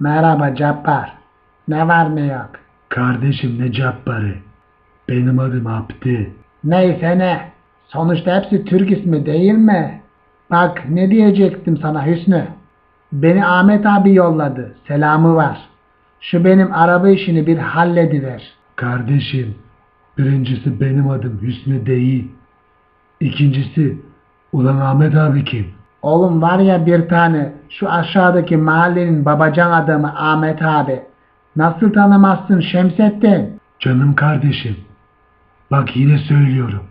Merhaba Cappar. Ne var ne yok. Kardeşim ne cabbarı. Benim adım Abdi. Neyse ne. Sonuçta hepsi Türk ismi değil mi? Bak ne diyecektim sana Hüsnü. Beni Ahmet abi yolladı. Selamı var. Şu benim araba işini bir hallediver. Kardeşim, birincisi benim adım Hüsnü değil. İkincisi, ulan Ahmet abi kim? Oğlum var ya bir tane şu aşağıdaki mahallenin babacan adamı Ahmet abi. Nasıl tanımazsın Şemsettin? Canım kardeşim. Bak yine söylüyorum.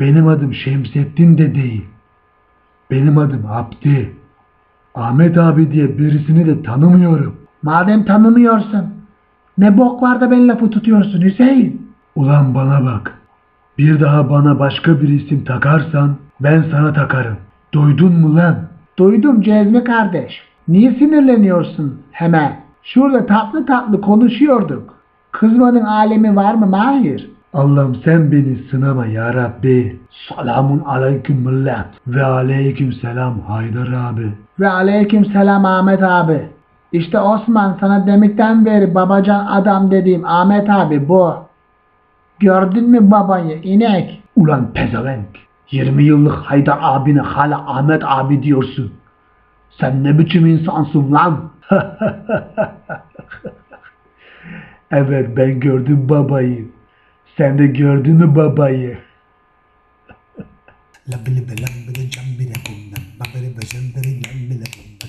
Benim adım Şemsettin de değil. Benim adım Abdi. Ahmet abi diye birisini de tanımıyorum. Madem tanımıyorsun ne bok var da beni lafı tutuyorsun Hüseyin? Ulan bana bak. Bir daha bana başka bir isim takarsan ben sana takarım. Duydun mu lan? Duydum Cezmi kardeş. Niye sinirleniyorsun hemen? Şurada tatlı tatlı konuşuyorduk. Kızmanın alemi var mı Mahir? Allah'ım sen beni sınama ya Rabbi. Selamun aleyküm millet. Ve aleyküm selam Haydar abi. Ve aleyküm selam Ahmet abi. İşte Osman sana demekten beri babacan adam dediğim Ahmet abi bu. Gördün mü babayı inek? Ulan pezevenk. 20 yıllık Haydar abine hala Ahmet abi diyorsun. Sen ne biçim insansın lan? evet ben gördüm babayı. Sen de gördün mü babayı? La bili jam bili bum la. Babili bazambili jam bili bum